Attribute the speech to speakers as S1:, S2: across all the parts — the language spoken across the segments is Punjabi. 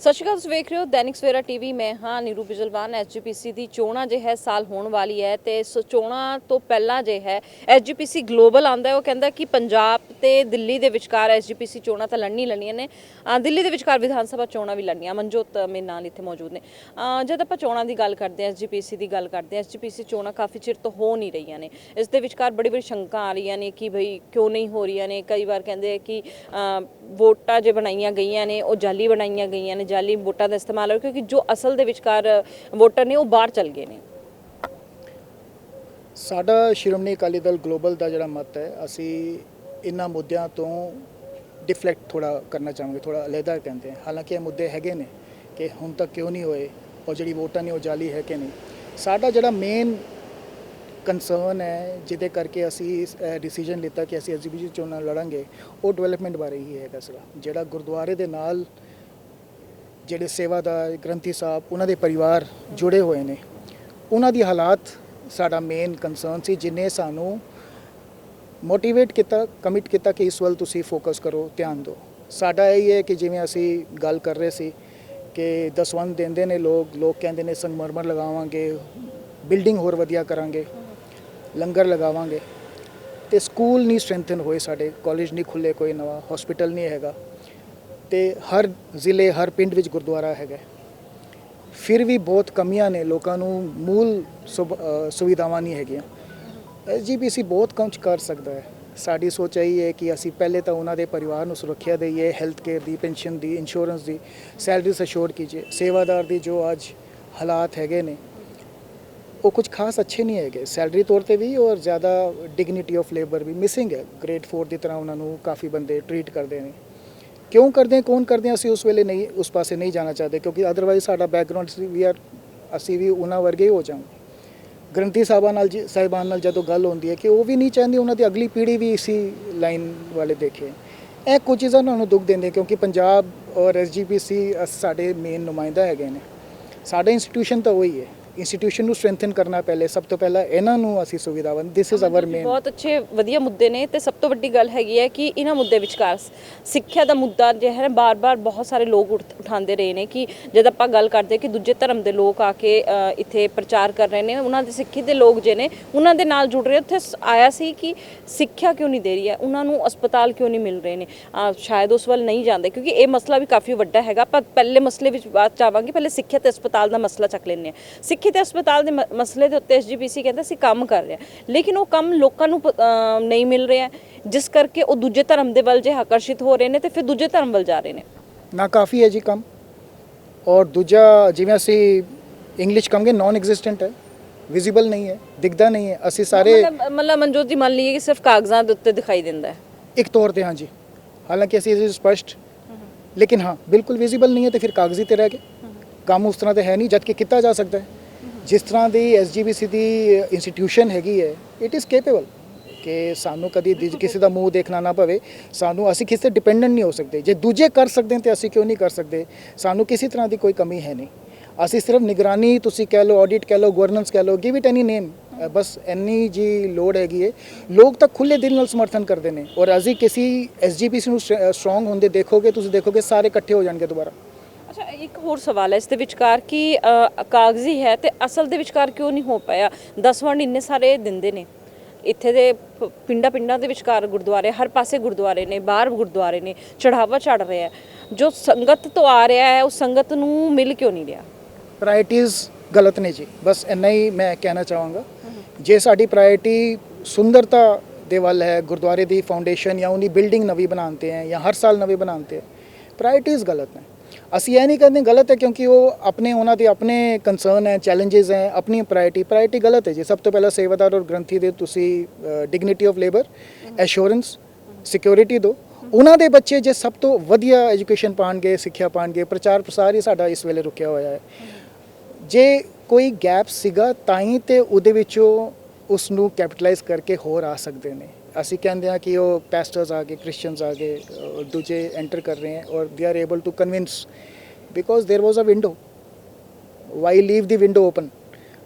S1: ਸਤਿ ਸ਼੍ਰੀ ਅਕਾਲ, ਤੁਸੀਂ ਵੇਖ ਰਹੇ ਹੋ ਦੈਨਿਕ ਸਵੇਰਾ ਟੀਵੀ। ਮੈਂ ਹਾਂ ਨੀਰੂ ਬਿਜਲਵਾਨ ਐਸਜੀਪੀਸੀ ਦੀ ਚੋਣਾਂ ਜੇ ਹੈ, ਸਾਲ ਹੋਣ ਵਾਲੀ ਹੈ ਤੇ ਇਸ ਚੋਣਾਂ ਤੋਂ ਪਹਿਲਾਂ ਜੇ ਹੈ ਐਸਜੀਪੀਸੀ ਗਲੋਬਲ ਆਂਦਾ ਹੈ, ਉਹ ਕਹਿੰਦਾ ਕਿ ਪੰਜਾਬ ਤੇ ਦਿੱਲੀ ਦੇ ਵਿਚਕਾਰ ਐਸਜੀਪੀਸੀ ਚੋਣਾਂ ਤਾਂ ਲੜਨੀ ਲੜਨੀਆਂ ਨੇ। ਦਿੱਲੀ ਦੇ ਵਿਚਕਾਰ ਵਿਧਾਨ ਸਭਾ ਚੋਣਾਂ ਵੀ ਲੜਨੀਆਂ, ਮਨਜੋਤ ਮੇਰੇ ਨਾਲ ਇੱਥੇ ਮੌਜੂਦ ਨੇ। ਜਦ ਆਪਾਂ ਚੋਣਾਂ ਦੀ ਗੱਲ ਕਰਦੇ ਹਾਂ ਐਸਜੀਪੀਸੀ ਦੀ ਗੱਲ ਕਰਦੇ ਹਾਂ ਐਸਜੀਪੀਸੀ ਚੋਣਾਂ ਕਾਫੀ ਚਿਰ ਤੋਂ ਹੋ ਨਹੀਂ ਰਹੀਆਂ ਨੇ। ਇਸ ਦੇ ਵਿਚਕਾਰ ਬੜੀ ਬੜੀ ਸ਼ੰਕਾ ਆ ਰਹੀਆਂ ਨੇ ਕਿ ਭਈ ਕਿਉਂ ਨਹੀਂ ਹੋ ਰਹੀਆਂ ਨੇ। ਕਈ ਵਾਰ ਕਹਿੰਦੇ ਕਿ ਵੋਟਾਂ ਜੇ ਬਣਾਈਆਂ ਗਈਆਂ ਨੇ, ਉਹ ਜਾਲੀ ਬਣਾਈਆਂ ਗਈਆਂ ਨੇ ਜਾਲੀ ਵੋਟਾਂ ਦਾ ਇਸਤੇਮਾਲ ਹੋ ਕਿਉਂਕਿ ਜੋ ਅਸਲ ਦੇ ਵਿਚਕਾਰ ਵੋਟਰ ਨੇ ਉਹ ਬਾਹਰ ਚਲ ਗਏ ਨੇ।
S2: ਸਾਡਾ ਸ਼੍ਰੋਮਣੀ ਅਕਾਲੀ ਦਲ ਗਲੋਬਲ ਦਾ ਜਿਹੜਾ ਮਤ ਹੈ, ਅਸੀਂ ਇਹਨਾਂ ਮੁੱਦਿਆਂ ਤੋਂ ਡਿਫਲੈਕਟ ਥੋੜਾ ਕਰਨਾ ਚਾਹਾਂਗੇ ਥੋੜਾ ਅਲੱਗਾ ਕਹਿੰਦੇ ਹਾਂ। ਹਾਲਾਂਕਿ ਇਹ ਮੁੱਦੇ ਹੈਗੇ ਨੇ ਕਿ ਹੁਣ ਤੱਕ ਕਿਉਂ ਨਹੀਂ ਹੋਏ ਔਰ ਜਿਹੜੀ ਵੋਟਾਂ ਨੇ ਉਹ ਜਾਲੀ ਹੈ ਕਿ ਨਹੀਂ। ਸਾਡਾ ਜਿਹੜਾ ਮੇਨ ਕੰਸਰਨ ਹੈ, ਜਿਹਦੇ ਕਰਕੇ ਅਸੀਂ ਡਿਸੀਜਨ ਲਿੱਤਾ ਕਿ ਅਸੀਂ ਐਸਜੀਪੀਜੀ ਚੋਣਾਂ ਲੜਾਂਗੇ, ਉਹ ਡਿਵੈਲਪਮੈਂਟ ਬਾਰੇ ਹੀ ਹੈਗਾ ਸੀਗਾ ਜਿਹੜਾ ਗੁਰਦੁਆਰੇ ਦੇ ਨਾਲ ਜਿਹੜੇ ਸੇਵਾਦਾਰ, ਗ੍ਰੰਥੀ ਸਾਹਿਬ, ਉਹਨਾਂ ਦੇ ਪਰਿਵਾਰ ਜੁੜੇ ਹੋਏ ਨੇ। ਉਹਨਾਂ ਦੀ ਹਾਲਾਤ ਸਾਡਾ ਮੇਨ ਕੰਸਰਨ ਸੀ, ਜਿਨੇ ਸਾਨੂੰ ਮੋਟੀਵੇਟ ਕੀਤਾ ਕਮਿਟ ਕੀਤਾ ਕਿ ਇਸ ਵੱਲ ਤੁਸੀਂ ਫੋਕਸ ਕਰੋ, ਧਿਆਨ ਦਿਓ। ਸਾਡਾ ਇਹ ਹੈ ਕਿ ਜਿਵੇਂ ਅਸੀਂ ਗੱਲ ਕਰ ਰਹੇ ਸੀ ਕਿ ਦਸਵੰਦ ਦਿੰਦੇ ਨੇ ਲੋਕ ਲੋਕ ਕਹਿੰਦੇ ਨੇ ਸੰਗਮਰਮਰ ਲਗਾਵਾਂਗੇ ਬਿਲਡਿੰਗ ਹੋਰ ਵਧੀਆ ਕਰਾਂਗੇ, ਲੰਗਰ ਲਗਾਵਾਂਗੇ। ਤੇ ਸਕੂਲ ਨਹੀਂ ਸਟਰੈਂਥਨ ਹੋਏ ਸਾਡੇ ਕਾਲਜ ਨਹੀਂ ਖੁੱਲੇ ਕੋਈ ਨਵਾਂ ਹਸਪੀਟਲ ਨਹੀਂ ਹੈਗਾ। ਤੇ ਹਰ ਜ਼ਿਲ੍ਹੇ, ਹਰ ਪਿੰਡ ਵਿੱਚ ਗੁਰਦੁਆਰਾ ਹੈਗਾ ਫਿਰ ਵੀ ਬਹੁਤ ਕਮੀਆਂ ਨੇ, ਲੋਕਾਂ ਨੂੰ ਮੂਲ ਸੁਵ- ਸੁਵਿਧਾਵਾਂ ਨਹੀਂ ਹੈਗੀਆਂ। ਐਸਜੀਪੀਸੀ ਬਹੁਤ ਕੁਝ ਕਰ ਸਕਦਾ ਹੈ। ਸਾਡੀ ਸੋਚ ਇਹ ਹੈ ਕਿ ਅਸੀਂ ਪਹਿਲੇ ਤਾਂ ਉਹਨਾਂ ਦੇ ਪਰਿਵਾਰ ਨੂੰ ਸੁਰੱਖਿਆ ਦੇਈਏ ਹੈਲਥ ਕੇਅਰ ਦੀ ਪੈਨਸ਼ਨ ਦੀ ਇੰਸ਼ੋਰੈਂਸ ਦੀ ਸੈਲਰੀ ਅਸ਼ੋਰ ਕੀਜੀਏ। ਸੇਵਾਦਾਰ ਦੀ ਜੋ ਅੱਜ ਹਾਲਾਤ ਹੈਗੇ ਨੇ, ਉਹ ਕੁਝ ਖਾਸ ਅੱਛੇ ਨਹੀਂ ਹੈਗੇ। ਸੈਲਰੀ ਤੌਰ ਤੇ ਵੀ ਔਰ ਜ਼ਿਆਦਾ ਡਿਗਨਿਟੀ ਆਫ ਲੇਬਰ ਵੀ ਮਿਸਿੰਗ ਹੈ। ਗ੍ਰੇਡ 4 ਦੀ ਤਰ੍ਹਾਂ ਉਹਨਾਂ ਨੂੰ ਕਾਫੀ ਬੰਦੇ ਟਰੀਟ ਕਰਦੇ ਨੇ। ਕਿਉਂ ਕਰਦੇ ਹਾਂ, ਕੌਣ ਕਰਦੇ ਹਾਂ, ਅਸੀਂ ਉਸ ਵੇਲੇ ਨਹੀਂ, ਉਸ ਪਾਸੇ ਨਹੀਂ ਜਾਣਾ ਚਾਹਦੇ, ਕਿਉਂਕਿ ਅਦਰਵਾਈਜ਼ ਸਾਡਾ ਬੈਕਗ੍ਰਾਉਂਡ ਵੀ ਆਰ ਅਸੀਂ ਵੀ ਉਹਨਾਂ ਵਰਗੇ ਹੀ ਹੋ ਜਾਵਾਂਗੇ। ਗ੍ਰੰਥੀ ਸਾਹਿਬਾਨ ਨਾਲ ਜੀ- ਸਾਹਿਬਾਨ ਨਾਲ ਜਦੋਂ ਗੱਲ ਹੁੰਦੀ ਹੈ ਕਿ ਉਹ ਵੀ ਨਹੀਂ ਚਾਹੁੰਦੇ, ਉਹਨਾਂ ਦੀ ਅਗਲੀ ਪੀੜ੍ਹੀ ਵੀ ਇਸੀ ਲਾਈਨ ਵਾਲੇ ਦੇਖੇ ਇਹ ਕੁਝ ਚੀਜ਼ਾਂ ਤੁਹਾਨੂੰ ਦੁੱਖ ਦਿੰਦੇ ਕਿਉਂਕਿ ਪੰਜਾਬ ਔਰ ਐਸਜੀਪੀਸੀ ਸਾਡੇ ਮੇਨ ਨੁਮਾਇੰਦਾ ਹੈਗੇ ਨੇ। ਸਾਡਾ ਇੰਸਟੀਟਿਊਸ਼ਨ ਤਾਂ ਉਹੀ ਹੈ। ਇੰਸਟੀਟਿਊਸ਼ਨ ਨੂੰ ਸਟਰੈਂਥਨ ਕਰਨਾ ਪਹਿਲੇ ਸਭ ਤੋਂ ਪਹਿਲਾਂ ਇਹਨਾਂ ਨੂੰ ਅਸੀਂ ਸੁਵਿਧਾਵਾਂ ਦਿਸ ਇਜ਼ ਆਵਰ ਮੇਨ
S1: ਬਹੁਤ ਅੱਛੇ ਵਧੀਆ ਮੁੱਦੇ ਨੇ ਤੇ ਸਭ ਤੋਂ ਵੱਡੀ ਗੱਲ ਹੈਗੀ ਹੈ ਕਿ ਇਹਨਾਂ ਮੁੱਦੇ ਵਿਚਕਾਰ ਸਿੱਖਿਆ ਦਾ ਮੁੱਦਾ ਜਿਹੜਾ ਹੈ ਬਾਰ-ਬਾਰ ਬਹੁਤ ਸਾਰੇ ਲੋਕ ਉਠ- ਉਠਾਉਂਦੇ ਰਹੇ ਨੇ ਕਿ ਜਦ ਆਪਾਂ ਗੱਲ ਕਰਦੇ ਕਿ ਦੂਜੇ ਧਰਮ ਦੇ ਲੋਕ ਆ ਕੇ ਅ, ਇੱਥੇ ਪ੍ਰਚਾਰ ਕਰ ਰਹੇ ਨੇ ਉਹਨਾਂ ਦੇ ਸਿੱਖੀ ਦੇ ਲੋਕ ਜੇ ਨੇ ਉਹਨਾਂ ਦੇ ਨਾਲ ਜੁੜ ਰਹੇ ਉੱਥੇ ਸ- ਆਇਆ ਸੀ ਕਿ ਸਿੱਖਿਆ ਕਿਉਂ ਨਹੀਂ ਦੇ ਰਹੀ ਹੈ? ਉਹਨਾਂ ਨੂੰ ਹਸਪਤਾਲ ਕਿਉਂ ਨਹੀਂ ਮਿਲ ਰਹੇ ਨੇ? ਅ, ਸ਼ਾਇਦ ਉਸ ਵੱਲ ਨਹੀਂ ਜਾਂਦੇ ਕਿਉਂਕਿ ਇਹ ਮਸਲਾ ਵੀ ਕਾਫੀ ਵੱਡਾ ਹੈਗਾ। ਆਪਾਂ ਪਹਿਲੇ ਮਸਲੇ ਵਿੱਚ ਬਾਅਦ ਚ ਆਵਾਂਗੇ ਪਹਿਲੇ ਸਿੱਖਿਆ ਤੇ ਹਸਪਤਾਲ ਦਾ ਮਸਲਾ ਚੱਕ ਲੈਂਦੇ ਹਾਂ। ਸਿੱਖਿਆ ਤੇ ਹਸਪਤਾਲ ਦੇ ਮਸਲੇ ਦੇ ਉੱਤੇ ਐਸਜੀਪੀਸੀ ਕਹਿੰਦਾ ਸੀ ਕੰਮ ਕਰ ਰਿਹਾ ਲੇਕਿਨ ਉਹ ਕੰਮ ਲੋਕਾਂ ਨੂੰ ਨਹੀਂ ਮਿਲ ਰਿਹਾ। ਜਿਸ ਕਰਕੇ ਉਹ ਦੂਜੇ ਧਰਮ ਦੇ ਵੱਲ ਜੇ ਆਕਰਸ਼ਿਤ ਹੋ ਰਹੇ ਨੇ ਤੇ ਫਿਰ ਦੂਜੇ ਧਰਮ ਵੱਲ ਜਾ ਰਹੇ ਨੇ।
S2: ਨਾ ਕਾਫੀ ਹੈ ਜੀ ਕੰਮ। ਔਰ ਦੂਜਾ ਜਿਵੇਂ ਅਸੀਂ ਇੰਗਲਿਸ਼ ਕਹਾਂਗੇ ਨਾਨ ਐਗਜ਼ਿਸਟੈਂਟ ਹੈ। ਵਿਜ਼ੀਬਲ ਨਹੀਂ ਹੈ ਦਿਖਦਾ ਨਹੀਂ ਹੈ। ਅਸੀਂ ਸਾਰੇ
S1: ਮਤਲਬ ਮਨਜੋਤ ਜੀ ਮੰਨ ਲਈਏ ਕਿ ਸਿਰਫ ਕਾਗਜ਼ਾਂ ਦੇ ਉੱਤੇ ਦਿਖਾਈ ਦਿੰਦਾ ਹੈ।
S2: ਇੱਕ ਤੌਰ ਤੇ ਹਾਂ ਜੀ। ਹਾਲਾਂਕਿ ਅਸੀਂ ਇਹ ਸਪਸ਼ਟ ਲੇਕਿਨ ਹਾਂ ਬਿਲਕੁਲ ਵਿਜ਼ੀਬਲ ਨਹੀਂ ਹੈ ਤੇ ਫਿਰ ਕਾਗਜ਼ੀ ਤੇ ਰਹਿ ਗਏ। ਕੰਮ ਉਸ ਤਰ੍ਹਾਂ ਤੇ ਹੈ ਨਹੀਂ ਜਦ ਕਿ ਕੀਤਾ ਜਾ ਸਕਦਾ ਹੈ। ਜਿਸ ਤਰ੍ਹਾਂ ਦੀ ਐਸਜੀਬੀਸੀ ਦੀ ਇੰਸਟੀਟਿਊਸ਼ਨ ਹੈਗੀ ਹੈ ਇਟ ਇਜ਼ ਕੇਪੇਬਲ ਕਿ ਸਾਨੂੰ ਕਦੀ ਕਿਸੇ ਦਾ ਮੂੰਹ ਦੇਖਣਾ ਨਾ ਪਵੇ। ਸਾਨੂੰ, ਅਸੀਂ ਕਿਸੇ ਤੇ ਡਿਪੈਂਡੈਂਟ ਨਹੀਂ ਹੋ ਸਕਦੇ। ਜੇ ਦੂਜੇ ਕਰ ਸਕਦੇ ਨੇ ਤੇ ਅਸੀਂ ਕਿਉਂ ਨਹੀਂ ਕਰ ਸਕਦੇ? ਸਾਨੂੰ ਕਿਸੇ ਤਰ੍ਹਾਂ ਦੀ ਕੋਈ ਕਮੀ ਹੈ ਨਹੀਂ। ਅਸੀਂ ਸਿਰਫ ਨਿਗਰਾਨੀ, ਤੁਸੀਂ ਕਹਿ ਲਓ ਆਡਿਟ ਕਹਿ ਲਓ ਗਵਰਨੈਂਸ ਕਹਿ ਲਓ ਗਿਵ ਇਟ ਐਨੀ ਨੇਮ ਬਸ ਇੰਨੀ ਜੀ ਲੋੜ ਹੈਗੀ ਹੈ। ਲੋਕ ਤਾਂ ਖੁੱਲੇ ਦਿਲ ਨਾਲ ਸਮਰਥਨ ਕਰਦੇ ਨੇ। ਔਰ ਅਸੀਂ ਕਿਸੇ ਐਸਜੀਪੀਸੀ ਨੂੰ ਸਟਰੋਂਗ ਹੁੰਦੇ ਦੇਖੋਗੇ, ਤੁਸੀਂ ਦੇਖੋਗੇ, ਸਾਰੇ ਇਕੱਠੇ ਹੋ ਜਾਣਗੇ ਦੁਬਾਰਾ।
S1: ਇੱਕ ਹੋਰ ਸਵਾਲ ਹੈ, ਇਸ ਦੇ ਵਿਚਕਾਰ ਕਿ ਕਾਗਜ਼ੀ ਹੈ ਤੇ ਅਸਲ ਦੇ ਵਿਚਕਾਰ ਕਿਉਂ ਨਹੀਂ ਹੋ ਪਾਇਆ? ਦਸਵੰਡ ਇੰਨੇ ਸਾਰੇ ਦਿੰਦੇ ਨੇ। ਇੱਥੇ ਦੇ ਪਿੰਡਾਂ ਪਿੰਡਾਂ ਦੇ ਵਿਚਕਾਰ ਗੁਰਦੁਆਰੇ, ਹਰ ਪਾਸੇ ਗੁਰਦੁਆਰੇ ਨੇ, ਬਾਹਰ ਗੁਰਦੁਆਰੇ ਨੇ ਚੜਾਵਾ ਚੜ ਰਿਹਾ ਹੈ। ਜੋ ਸੰਗਤ ਤੋਂ ਆ ਰਿਹਾ ਹੈ, ਉਹ ਸੰਗਤ ਨੂੰ ਮਿਲ ਕਿਉਂ ਨਹੀਂ ਰਿਹਾ?
S2: ਪ੍ਰਾਇਰਟੀਜ਼ ਗਲਤ ਨੇ ਜੀ। ਬਸ ਇੰਨਾ ਹੀ ਮੈਂ ਕਹਿਣਾ ਚਾਹਾਂਗਾ। ਜੇ ਸਾਡੀ ਪ੍ਰਾਇਰਟੀ ਸੁੰਦਰਤਾ ਦੇ ਵੱਲ ਹੈ, ਗੁਰਦੁਆਰੇ ਦੀ ਫਾਊਂਡੇਸ਼ਨ ਜਾਂ ਉਹਦੀ ਬਿਲਡਿੰਗ ਨਵੀਂ ਬਣਾਉਂਦੇ ਹੈ ਜਾਂ ਹਰ ਸਾਲ ਨਵੀਂ ਬਣਾਉਂਦੇ ਹੈ, ਪ੍ਰਾਇਰਟੀਜ਼ ਗਲਤ ਨੇ। ਅਸੀਂ ਇਹ ਨਹੀਂ ਕਹਿੰਦੇ ਗਲਤ ਹੈ ਕਿਉਂਕਿ ਉਹ ਆਪਣੇ, ਉਹਨਾਂ ਦੇ ਆਪਣੇ ਕੰਸਰਨ ਹੈ ਚੈਲੰਜਸ ਹੈ, ਆਪਣੀ ਪ੍ਰਾਇਰਟੀ ਪ੍ਰਾਇਰਟੀ ਗਲਤ ਹੈ ਜੀ। ਸਭ ਤੋਂ ਪਹਿਲਾਂ ਸੇਵਾਦਾਰ ਔਰ ਗ੍ਰੰਥੀ ਦੇ ਤੁਸੀਂ dignity of labour assurance security ਦਿਓ। ਉਹਨਾਂ ਦੇ ਬੱਚੇ ਜੇ ਸਭ ਤੋਂ ਵਧੀਆ ਐਜੂਕੇਸ਼ਨ ਪਾਣਗੇ, ਸਿੱਖਿਆ ਪਾਣਗੇ, ਪ੍ਰਚਾਰ ਪ੍ਰਸਾਰ ਹੀ ਸਾਡਾ ਇਸ ਵੇਲੇ ਰੁਕਿਆ ਹੋਇਆ ਹੈ। ਜੇ ਕੋਈ ਗੈਪ ਸੀਗਾ, ਤਾਂ ਹੀ ਤੇ ਉਹਦੇ ਵਿੱਚੋਂ ਉਸ ਨੂੰ ਕੈਪੀਟਲਾਈਜ਼ ਕਰਕੇ ਹੋਰ ਆ ਸਕਦੇ ਨੇ। ਅਸੀਂ ਕਹਿੰਦੇ ਹਾਂ ਕਿ ਉਹ ਪੈਸਟਰਸ ਆ ਗਏ ਕ੍ਰਿਸਚੀਅਨਸ ਆ ਗਏ ਅਹ ਦੂਜੇ ਐਂਟਰ ਕਰ ਰਹੇ ਹਨ ਔਰ they are able to convince because there was a window why leave the window open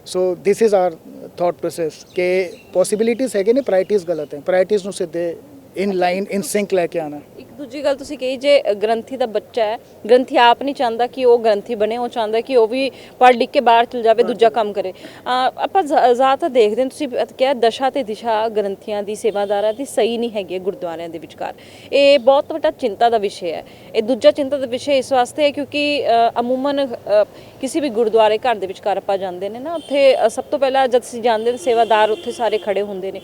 S2: so this is our thought process ਕਿ ਪੋਸਿਬਿਲਿਟੀਜ਼ ਹੈਗੇ ਨੇ ਪ੍ਰਾਇਰਟੀਜ਼ ਗਲਤ ਹੈ ਪ੍ਰਾਇਰਟੀਜ਼ ਨੂੰ ਸਿੱਧੇ ਇਨ ਲਾਈਨ ਇਨ ਸਿੰਕ ਲੈ ਕੇ ਆਣਾ
S1: ਇੱਕ ਦੂਜੀ ਗੱਲ ਤੁਸੀਂ ਕਹੀ ਜੇ ਗ੍ਰੰਥੀ ਦਾ ਬੱਚਾ ਹੈ ਗ੍ਰੰਥੀ ਆਪ ਨਹੀਂ ਚਾਹੁੰਦਾ ਕਿ ਉਹ ਗ੍ਰੰਥੀ ਬਣੇ ਉਹ ਚਾਹੁੰਦਾ ਕਿ ਉਹ ਵੀ ਪੜ੍ਹ ਲਿਖ ਕੇ ਬਾਹਰ ਚਲ ਜਾਵੇ ਦੂਜਾ ਕੰਮ ਕਰੇ। ਆਪਾਂ ਜ਼ਿਆਦਾਤਰ ਦੇਖਦੇ ਹਾਂ ਤੁਸੀਂ ਕਿਹਾ ਦਸ਼ਾ ਤੇ ਦਿਸ਼ਾ ਗ੍ਰੰਥੀਆਂ ਦੀ ਸੇਵਾਦਾਰਾਂ ਦੀ ਸਹੀ ਨਹੀਂ ਹੈਗੀ ਗੁਰਦੁਆਰਿਆਂ ਦੇ ਵਿਚਕਾਰ। ਇਹ ਬਹੁਤ ਵੱਡਾ ਚਿੰਤਾ ਦਾ ਵਿਸ਼ੇ ਹੈ। ਇਹ ਦੂਜਾ ਚਿੰਤਾ ਦਾ ਵਿਸ਼ੇ ਇਸ ਵਾਸਤੇ ਹੈ ਕਿਉਂਕਿ ਅਮੂਮਨ ਕਿਸੇ ਵੀ ਗੁਰਦੁਆਰੇ ਘਰ ਦੇ ਵਿਚਕਾਰ ਆਪਾਂ ਜਾਂਦੇ ਨੇ ਨਾ ਉੱਥੇ ਸਭ ਤੋਂ ਪਹਿਲਾਂ ਜਦ ਅਸੀਂ ਜਾਂਦੇ ਨੇ ਸੇਵਾਦਾਰ ਉੱਥੇ ਸਾਰੇ ਖੜੇ ਹੁੰਦੇ ਨੇ।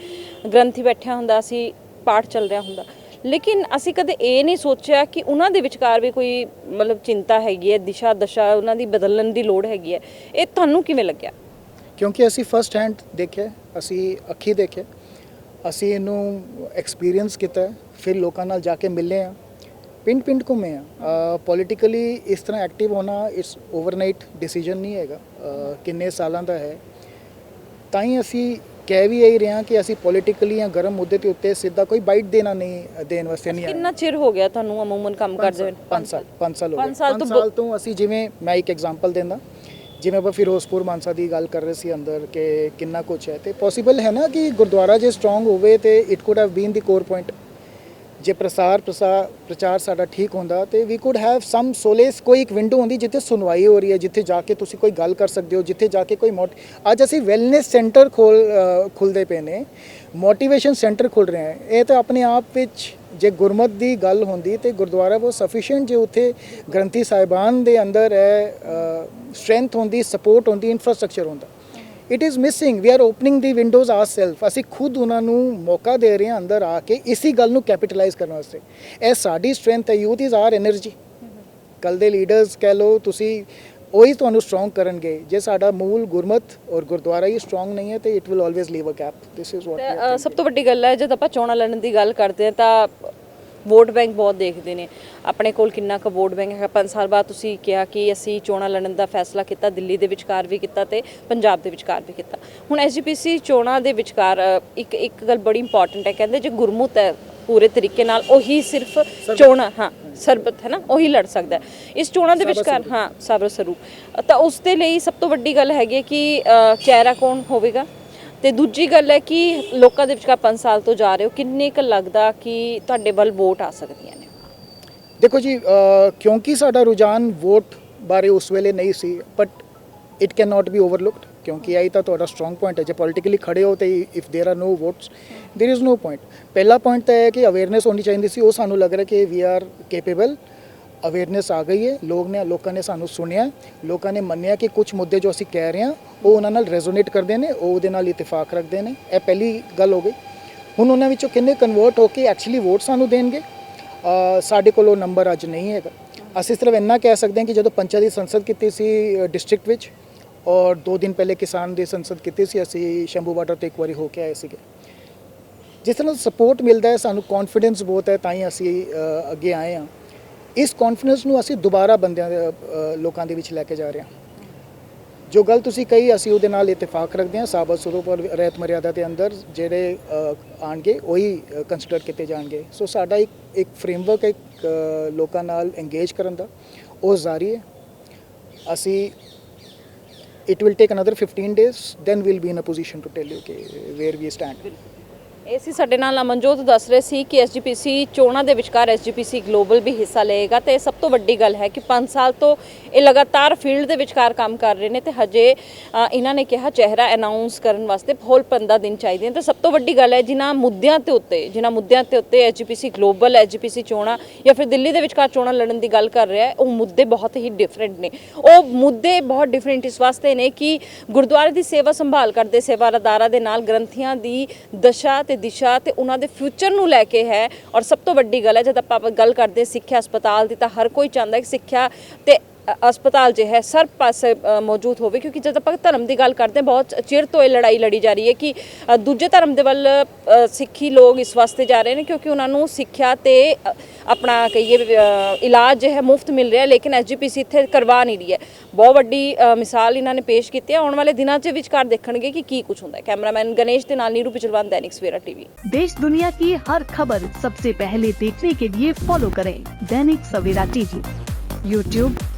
S1: ਗ੍ਰੰਥੀ ਬੈਠਿਆ ਹੁੰਦਾ ਸੀ ਪਾਠ ਚੱਲ ਰਿਹਾ ਹੁੰਦਾ। ਲੇਕਿਨ ਅਸੀਂ ਕਦੇ ਇਹ ਨਹੀਂ ਸੋਚਿਆ ਕਿ ਉਹਨਾਂ ਦੇ ਵਿਚਕਾਰ ਵੀ ਕੋਈ ਮਤਲਬ ਚਿੰਤਾ ਹੈਗੀ ਹੈ, ਦਿਸ਼ਾ ਦਸ਼ਾ ਉਹਨਾਂ ਦੀ ਬਦਲਣ ਦੀ ਲੋੜ ਹੈਗੀ ਹੈ। ਇਹ ਤੁਹਾਨੂੰ ਕਿਵੇਂ ਲੱਗਿਆ?
S2: ਕਿਉਂਕਿ ਅਸੀਂ ਫਸਟ ਹੈਂਡ ਦੇਖਿਆ, ਅਸੀਂ ਅੱਖੀ ਦੇਖਿਆ, ਅਸੀਂ ਇਹਨੂੰ ਐਕਸਪੀਰੀਅੰਸ ਕੀਤਾ, ਫਿਰ ਲੋਕਾਂ ਨਾਲ ਜਾ ਕੇ ਮਿਲੇ ਆ ਪਿੰਡ ਪਿੰਡ ਘੁੰਮੇ ਆ ਪੋਲੀਟੀਕਲੀ ਇਸ ਤਰ੍ਹਾਂ ਐਕਟਿਵ ਹੋਣਾ, ਇਸ ਓਵਰਨਾਈਟ ਡਿਸੀਜਨ ਨਹੀਂ ਹੈਗਾ। ਕਿੰਨੇ ਸਾਲਾਂ ਦਾ ਹੈ। ਤਾਂ ਹੀ ਅਸੀਂ ਕਹਿ ਵੀ ਇਹੀ ਰਹੇ ਕਿ ਅਸੀਂ ਪੋਲੀਟੀਕਲੀ ਜਾਂ ਗਰਮ ਮੁੱਦੇ ਦੇ ਉੱਤੇ ਸਿੱਧਾ ਕੋਈ ਬਾਈਟ ਦੇਣਾ ਨਹੀਂ ਦੇਣ ਵਾਸਤੇ ਨਹੀਂ
S1: ਕਿੰਨਾ ਚਿਰ ਹੋ ਗਿਆ ਤੁਹਾਨੂੰ ਅਮੂਮਨ ਕੰਮ ਕਰਦੇ ਹੋਏ?
S2: 5 ਸਾਲ 5 ਸਾਲ ਹੋ ਗਏ।
S1: ਪੰਜ ਸਾਲ
S2: ਪੰਜ
S1: ਤੋਂ
S2: ਸਾਲ ਤੋਂ ਅਸੀਂ ਜਿਵੇਂ ਮੈਂ ਇੱਕ ਐਗਜ਼ਾਮਪਲ ਦਿੰਦਾ। ਜਿਵੇਂ ਆਪਾਂ ਫਿਰੋਜ਼ਪੁਰ ਮਾਨਸਾ ਦੀ ਗੱਲ ਕਰ ਰਹੇ ਸੀ ਅੰਦਰ ਕਿ ਕਿੰਨਾ ਕੁਝ ਹੈ ਤੇ ਪੋਸੀਬਲ ਹੈ ਨਾ ਕਿ ਗੁਰਦੁਆਰਾ ਜੇ ਸਟਰੋਂਗ ਹੋਵੇ ਤੇ it could have been the core point ਜੇ ਪ੍ਰਸਾਰ ਪ੍ਰਸਾਰ ਪ੍ਰਚਾਰ ਸਾਡਾ ਠੀਕ ਹੁੰਦਾ ਤੇ ਵੀ ਕੁਡ ਹੈਵ ਸਮ ਸੋਲੇਸ ਕੋਈ ਇੱਕ ਵਿੰਡੋ ਹੁੰਦੀ ਜਿੱਥੇ ਸੁਣਵਾਈ ਹੋ ਰਹੀ ਹੈ ਜਿੱਥੇ ਜਾ ਕੇ ਤੁਸੀਂ ਕੋਈ ਗੱਲ ਕਰ ਸਕਦੇ ਹੋ ਜਿੱਥੇ ਜਾ ਕੇ ਕੋਈ ਮੋਟ ਅੱਜ ਅਸੀਂ ਵੈਲਨੈਸ ਸੈਂਟਰ ਖੋਲ ਅ, ਖੁੱਲਦੇ ਪਏ ਨੇ ਮੋਟੀਵੇਸ਼ਨ ਸੈਂਟਰ ਖੁੱਲ ਰਹੇ ਹੈ। ਇਹ ਤਾਂ ਆਪਣੇ ਆਪ ਵਿੱਚ ਜੇ ਗੁਰਮਤ ਦੀ ਗੱਲ ਹੁੰਦੀ ਤੇ ਗੁਰਦੁਆਰਾ ਬਹੁਤ ਸਫੀਸ਼ੀਐਂਟ ਜੇ ਉੱਥੇ ਗ੍ਰੰਥੀ ਸਾਹਿਬਾਨ ਦੇ ਅੰਦਰ ਹੈ ਸਟਰੈਂਥ ਹੁੰਦੀ ਸਪੋਰਟ ਹੁੰਦੀ ਇਨਫਰਾਸਟ੍ਰਕਚਰ ਹੁੰਦਾ। It is missing we are opening the windows ourself ਅਸੀਂ ਖੁਦ ਉਹਨਾਂ ਨੂੰ ਮੌਕਾ ਦੇ ਰਹੇ ਹਾਂ ਅੰਦਰ ਆ ਕੇ ਇਸੇ ਗੱਲ ਨੂੰ ਕੈਪੀਟਲਾਈਜ਼ ਕਰਨ ਵਾਸਤੇ। ਇਹ ਸਾਡੀ ਸਟਰੈਂਥ ਹੈ ਯੂਥ ਇਜ਼ ਆਰ એનર્ਜੀ ਕੱਲ ਦੇ ਲੀਡਰਸ ਕਹਿ ਲੋ ਤੁਸੀਂ ਉਹੀ ਤੁਹਾਨੂੰ ਸਟਰੋਂਗ ਕਰਨਗੇ। ਜੇ ਸਾਡਾ ਮੂਲ ਗੁਰਮਤ ਔਰ ਗੁਰਦੁਆਰਾ ਹੀ ਸਟਰੋਂਗ ਨਹੀਂ ਹੈ ਤੇ it will always leave a gap
S1: this is
S2: what
S1: ਸਭ ਤੋਂ ਵੱਡੀ ਗੱਲ ਹੈ ਜਦ ਆਪਾਂ ਚੋਣਾਂ ਲੜਨ ਦੀ ਗੱਲ ਕਰਦੇ ਆ ਤਾਂ ਵੋਟ ਬੈਂਕ ਬਹੁਤ ਦੇਖਦੇ ਨੇ। ਆਪਣੇ ਕੋਲ ਕਿੰਨਾ ਕੁ ਵੋਟ ਬੈਂਕ ਹੈ 5 ਸਾਲ ਬਾਅਦ ਤੁਸੀਂ ਕਿਹਾ ਕਿ ਅਸੀਂ ਚੋਣਾਂ ਲੜਨ ਦਾ ਫੈਸਲਾ ਕੀਤਾ ਦਿੱਲੀ ਦੇ ਵਿਚਕਾਰ ਵੀ ਕੀਤਾ ਤੇ ਪੰਜਾਬ ਦੇ ਵਿਚਕਾਰ ਵੀ ਕੀਤਾ। ਹੁਣ ਐਸਜੀਪੀਸੀ ਚੋਣਾਂ ਦੇ ਵਿਚਕਾਰ ਇੱਕ ਇੱਕ ਗੱਲ ਬੜੀ ਇੰਪੋਰਟੈਂਟ ਹੈ। ਕਹਿੰਦੇ ਜੇ ਗੁਰਮੁਤ ਹੈ ਪੂਰੇ ਤਰੀਕੇ ਨਾਲ ਉਹੀ ਸਿਰਫ ਚੋਣਾਂ ਹਾਂ ਸਰਬਤ ਹੈ ਨਾ? ਉਹੀ ਲੜ ਸਕਦਾ ਇਸ ਚੋਣਾਂ ਦੇ ਵਿਚਕਾਰ ਹਾਂ ਸਬਰ ਸਰੂਪ। ਤਾਂ ਉਸ ਦੇ ਲਈ ਸਭ ਤੋਂ ਵੱਡੀ ਗੱਲ ਹੈਗੀ ਕਿ ਚਿਹਰਾ ਕੌਣ ਹੋਵੇਗਾ? ਤੇ ਦੂਜੀ ਗੱਲ ਹੈ ਕਿ ਲੋਕਾਂ ਦੇ ਵਿਚਕਾਰ 5 ਸਾਲ ਤੋਂ ਜਾ ਰਹੇ ਹੋ ਕਿੰਨੇ ਕੁ ਲੱਗਦਾ ਕਿ ਤੁਹਾਡੇ ਵੱਲ ਵੋਟ ਆ ਸਕਦੀਆਂ ਨੇ
S2: ਦੇਖੋ ਜੀ ਅ, ਕਿਉਂਕਿ ਸਾਡਾ ਰੁਝਾਨ ਵੋਟ ਬਾਰੇ ਉਸ ਵੇਲੇ ਨਹੀਂ ਸੀ but it can not be overlooked ਕਿਉਂਕਿ ਆਈ ਤਾਂ ਤੁਹਾਡਾ ਸਟਰੋਂਗ ਪੁਆਇੰਟ ਹੈ ਜੇ ਪੋਲੀਟੀਕਲੀ ਖੜੇ ਹੋ ਤੇ if there are no votes there is no point ਪਹਿਲਾ ਪੁਆਇੰਟ ਤਾਂ ਇਹ ਹੈ ਕਿ ਅਵੇਅਰਨੈਸ ਹੋਣੀ ਚਾਹੀਦੀ ਸੀ ਉਹ ਸਾਨੂੰ ਲੱਗ ਰਿਹਾ ਕਿ ਵੀ ਆਰ ਕੈਪੇਬਲ ਅਵੇਅਰਨੈਸ ਆ ਗਈ ਹੈ। ਲੋਕ ਨੇ, ਲੋਕਾਂ ਨੇ ਸਾਨੂੰ ਸੁਣਿਆ। ਲੋਕਾਂ ਨੇ ਮੰਨਿਆ ਕਿ ਕੁਝ ਮੁੱਦੇ ਜੋ ਅਸੀਂ ਕਹਿ ਰਹੇ ਹਾਂ, ਉਹ ਉਹਨਾਂ ਨਾਲ ਰੈਜ਼ੋਨੇਟ ਕਰਦੇ ਨੇ, ਉਹ ਉਹਦੇ ਨਾਲ ਇਤਫਾਕ ਰੱਖਦੇ ਨੇ। ਇਹ ਪਹਿਲੀ ਗੱਲ ਹੋ ਗਈ। ਹੁਣ ਉਹਨਾਂ ਵਿੱਚੋਂ ਕਿੰਨੇ ਕਨਵਰਟ ਹੋ ਕੇ ਐਕਚੁਅਲੀ ਵੋਟ ਸਾਨੂੰ ਦੇਣਗੇ? ਸਾਡੇ ਕੋਲ ਉਹ ਨੰਬਰ ਅੱਜ ਨਹੀਂ ਹੈਗਾ। ਅਸੀਂ ਸਿਰਫ ਇੰਨਾ ਕਹਿ ਸਕਦੇ ਹਾਂ ਕਿ ਜਦੋਂ ਪੰਚਾਇਤ ਦੀ ਸੰਸਦ ਕੀਤੀ ਸੀ ਡਿਸਟ੍ਰਿਕਟ ਵਿੱਚ, ਔਰ 2 ਦਿਨ ਪਹਿਲੇ ਕਿਸਾਨ ਦੀ ਸੰਸਦ ਕੀਤੀ ਸੀ, ਅਸੀਂ ਸ਼ੰਭੂ ਬਾਰਡਰ ਤੇ ਇੱਕ ਵਾਰੀ ਹੋ ਕੇ ਆਏ ਸੀਗੇ। ਜਿਸ ਤਰ੍ਹਾਂ ਸਪੋਰਟ ਮਿਲਦਾ ਹੈ, ਸਾਨੂੰ ਕੌਨਫੀਡੈਂਸ ਬਹੁਤ ਹੈ, ਤਾਂ ਹੀ ਅਸੀਂ ਅੱਗੇ ਆਏ ਹਾਂ। ਇਸ ਕੌਨਫੀਡੈਂਸ ਨੂੰ ਅਸੀਂ ਦੁਬਾਰਾ ਬੰਦਿਆਂ ਦੇ ਲੋਕਾਂ ਦੇ ਵਿੱਚ ਲੈ ਕੇ ਜਾ ਰਹੇ ਹਾਂ। ਜੋ ਗੱਲ ਤੁਸੀਂ ਕਹੀ ਅਸੀਂ ਉਹਦੇ ਨਾਲ ਇਤਫਾਕ ਰੱਖਦੇ ਹਾਂ। ਸਾਬਤ ਸਰੂਪ ਔਰ ਰਹਿਤ ਮਰਿਆਦਾ ਦੇ ਅੰਦਰ ਜਿਹੜੇ ਅ, ਆਉਣਗੇ ਉਹੀ ਕੰਸੀਡਰ ਕੀਤੇ ਜਾਣਗੇ। ਸੋ ਸਾਡਾ ਇੱਕ ਇੱਕ ਫਰੇਮਵਰਕ ਇੱਕ ਲੋਕਾਂ ਨਾਲ ਇੰਗੇਜ ਕਰਨ ਦਾ। ਉਹ ਜਾਰੀ ਹੈ। ਅਸੀਂ it will take another 15 days then we'll be in a position to tell you okay, where we stand
S1: ਇਹ ਸੀ ਸਾਡੇ ਨਾਲ ਅਮਨਜੋਤ ਦੱਸ ਰਹੇ ਸੀ ਕਿ ਐਸਜੀਪੀਸੀ ਚੋਣਾਂ ਦੇ ਵਿਚਕਾਰ ਐਸਜੀਪੀਸੀ ਗਲੋਬਲ ਵੀ ਹਿੱਸਾ ਲਏਗਾ ਤੇ ਸਭ ਤੋਂ ਵੱਡੀ ਗੱਲ ਹੈ ਕਿ 5 ਸਾਲ ਤੋਂ ਇਹ ਲਗਾਤਾਰ ਫੀਲਡ ਦੇ ਵਿਚਕਾਰ ਕੰਮ ਕਰ ਰਹੇ ਨੇ ਤੇ ਹਜੇ ਇਹਨਾਂ ਨੇ ਕਿਹਾ ਚਿਹਰਾ ਅਨਾਉਂਸ ਕਰਨ ਵਾਸਤੇ ਹੋਰ 15 ਦਿਨ ਚਾਹੀਦੇ ਨੇ। ਤੇ ਸਭ ਤੋਂ ਵੱਡੀ ਗੱਲ ਹੈ ਜਿਨ੍ਹਾਂ ਮੁੱਦਿਆਂ ਤੇ ਉੱਤੇ, ਜਿਨ੍ਹਾਂ ਮੁੱਦਿਆਂ ਤੇ ਉੱਤੇ ਐਸਜੀਪੀਸੀ ਗਲੋਬਲ, ਐਸਜੀਪੀਸੀ ਚੋਣਾਂ ਜਾਂ ਫਿਰ ਦਿੱਲੀ ਦੇ ਵਿਚਕਾਰ ਚੋਣਾਂ ਲੜਨ ਦੀ ਗੱਲ ਕਰ ਰਿਹਾ ਹੈ, ਉਹ ਮੁੱਦੇ ਬਹੁਤ ਹੀ ਡਿਫਰੈਂਟ ਨੇ। ਉਹ ਮੁੱਦੇ ਬਹੁਤ ਡਿਫਰੈਂਟ ਇਸ ਵਾਸਤੇ ਨੇ ਕਿ ਗੁਰਦੁਆਰੇ ਦੀ ਸੇਵਾ ਸੰਭਾਲ ਕਰਦੇ ਸੇਵਾਦਾਰਾਂ ਦੇ ਨਾਲ ਗ੍ਰੰਥੀਆਂ ਦੀ ਦਸ਼ਾ ਤੇ ਦਿਸ਼ਾ ਤੇ ਉਹਨਾਂ ਦੇ ਫਿਊਚਰ ਨੂੰ ਲੈ ਕੇ ਹੈ। ਔਰ ਸਭ ਤੋਂ ਵੱਡੀ ਗੱਲ ਹੈ, ਜਦ ਆਪਾਂ ਗੱਲ ਕਰਦੇ ਸਿੱਖਿਆ ਹਸਪਤਾਲ ਦੀ ਤਾਂ ਹਰ ਕੋਈ ਚਾਹੁੰਦਾ ਹੈ ਕਿ ਸਿੱਖਿਆ ਤੇ ਹਸਪਤਾਲ ਜੇ ਹੈ ਸਰ ਪਾਸੇ ਅ, ਮੌਜੂਦ ਹੋਵੇ ਕਿਉਂਕਿ ਜਦ ਆਪਾਂ ਧਰਮ ਦੀ ਗੱਲ ਕਰਦੇ ਹਾਂ ਬਹੁਤ ਚਿਰ ਤੋਂ ਇਹ ਲੜਾਈ ਲੜੀ ਜਾ ਰਹੀ ਹੈ ਕਿ ਅ, ਦੂਜੇ ਧਰਮ ਦੇ ਵੱਲ ਅ, ਸਿੱਖੀ ਲੋਕ ਇਸ ਵਾਸਤੇ ਜਾ ਰਹੇ ਨੇ ਕਿਉਂਕਿ ਉਹਨਾਂ ਨੂੰ ਸਿੱਖਿਆ ਤੇ ਅ, ਆਪਣਾ ਕਹੀਏ ਅ, ਇਲਾਜ ਜੋ ਹੈ ਮੁਫਤ ਮਿਲ ਰਿਹਾ ਲੇਕਿਨ ਐਸਜੀਪੀਸੀ ਇੱਥੇ ਕਰਵਾ ਨਹੀਂ ਰਹੀ ਹੈ ਬਹੁਤ ਵੱਡੀ ਅ, ਮਿਸਾਲ ਇਹਨਾਂ ਨੇ ਪੇਸ਼ ਕੀਤੀ ਹੈ ਆਉਣ ਵਾਲੇ ਦਿਨਾਂ 'ਚ ਵਿਚਕਾਰ ਦੇਖਣਗੇ ਕਿ ਕੀ ਕੁਝ ਹੁੰਦਾ ਹੈ ਕੈਮਰਾਮੈਨ ਗਣੇਸ਼ ਦੇ ਨਾਲ ਨੀਰੂ ਪਿਚਲਵਾਨ ਦੈਨਿਕ ਸਵੇਰਾ ਟੀਵੀ
S3: देश दुनिया की हर खबर सबसे पहले देखने के लिए फॉलो करें दैनिक सवेरा टीवी यूट्यूब